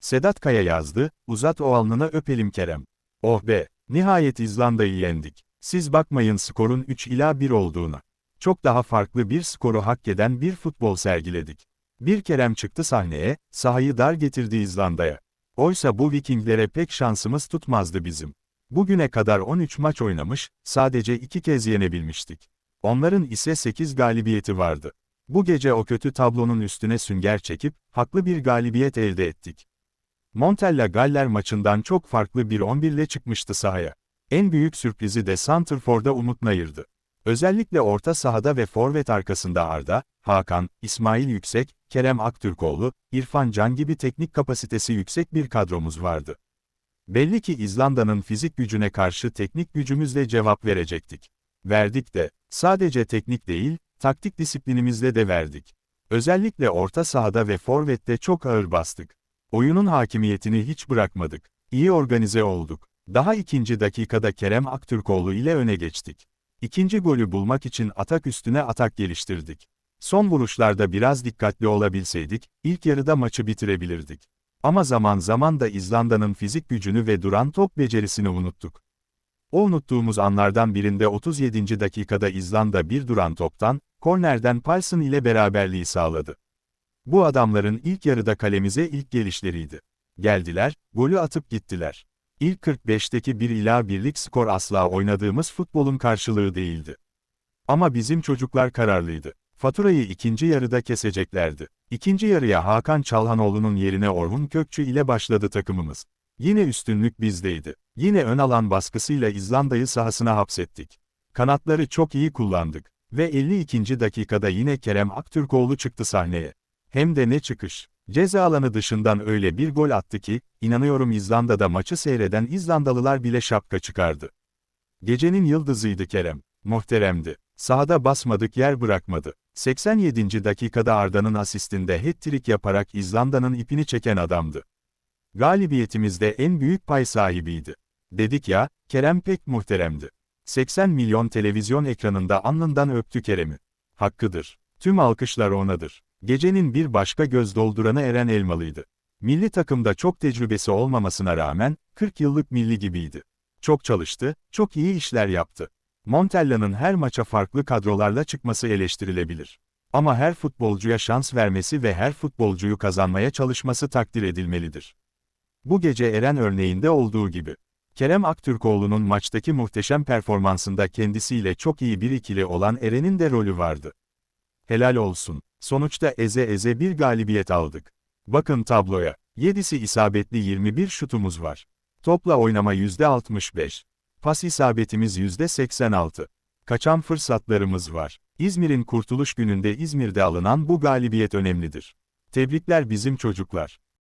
Sedat Kaya yazdı, uzat o alnına öpelim Kerem. Oh be, nihayet İzlanda'yı yendik. Siz bakmayın skorun 3 ila 1 olduğuna. Çok daha farklı bir skoru hak eden bir futbol sergiledik. Bir Kerem çıktı sahneye, sahayı dar getirdi İzlanda'ya. Oysa bu Vikinglere pek şansımız tutmazdı bizim. Bugüne kadar 13 maç oynamış, sadece 2 kez yenebilmiştik. Onların ise 8 galibiyeti vardı. Bu gece o kötü tablonun üstüne sünger çekip, haklı bir galibiyet elde ettik. Montella Galler maçından çok farklı bir 11 ile çıkmıştı sahaya. En büyük sürprizi de Santrfor'da Umut Nayır'dı. Özellikle orta sahada ve forvet arkasında Arda, Hakan, İsmail Yüksek, Kerem Aktürkoğlu, İrfan Can gibi teknik kapasitesi yüksek bir kadromuz vardı. Belli ki İzlanda'nın fizik gücüne karşı teknik gücümüzle cevap verecektik. Verdik de, sadece teknik değil, taktik disiplinimizle de verdik. Özellikle orta sahada ve forvette çok ağır bastık. Oyunun hakimiyetini hiç bırakmadık. İyi organize olduk. Daha ikinci dakikada Kerem Aktürkoğlu ile öne geçtik. İkinci golü bulmak için atak üstüne atak geliştirdik. Son vuruşlarda biraz dikkatli olabilseydik, ilk yarıda maçı bitirebilirdik. Ama zaman zaman da İzlanda'nın fizik gücünü ve duran top becerisini unuttuk. O unuttuğumuz anlardan birinde 37. dakikada İzlanda bir duran toptan, kornerden Paulsen ile beraberliği sağladı. Bu adamların ilk yarıda kalemize ilk gelişleriydi. Geldiler, golü atıp gittiler. İlk 45'teki 1 ila birlik skor asla oynadığımız futbolun karşılığı değildi. Ama bizim çocuklar kararlıydı. Faturayı ikinci yarıda keseceklerdi. İkinci yarıya Hakan Çalhanoğlu'nun yerine Orhun Kökçü ile başladı takımımız. Yine üstünlük bizdeydi. Yine ön alan baskısıyla İzlanda'yı sahasına hapsettik. Kanatları çok iyi kullandık. Ve 52. dakikada yine Kerem Aktürkoğlu çıktı sahneye. Hem de ne çıkış. Ceza alanı dışından öyle bir gol attı ki, inanıyorum İzlanda'da maçı seyreden İzlandalılar bile şapka çıkardı. Gecenin yıldızıydı Kerem. Muhteremdi. Sahada basmadık yer bırakmadı. 87. dakikada Arda'nın asistinde hat-trick yaparak İzlanda'nın ipini çeken adamdı. Galibiyetimizde en büyük pay sahibiydi. Dedik ya, Kerem pek muhteremdi. 80 milyon televizyon ekranında alnından öptü Kerem'i. Hakkıdır. Tüm alkışlar onadır. Gecenin bir başka göz dolduranı Eren Elmalı'ydı. Milli takımda çok tecrübesi olmamasına rağmen, 40 yıllık milli gibiydi. Çok çalıştı, çok iyi işler yaptı. Montella'nın her maça farklı kadrolarla çıkması eleştirilebilir. Ama her futbolcuya şans vermesi ve her futbolcuyu kazanmaya çalışması takdir edilmelidir. Bu gece Eren örneğinde olduğu gibi. Kerem Aktürkoğlu'nun maçtaki muhteşem performansında kendisiyle çok iyi bir ikili olan Eren'in de rolü vardı. Helal olsun. Sonuçta eze eze bir galibiyet aldık. Bakın tabloya. 7'si isabetli 21 şutumuz var. Topla oynama %65. Pas isabetimiz %86. Kaçan fırsatlarımız var. İzmir'in kurtuluş gününde İzmir'de alınan bu galibiyet önemlidir. Tebrikler bizim çocuklar.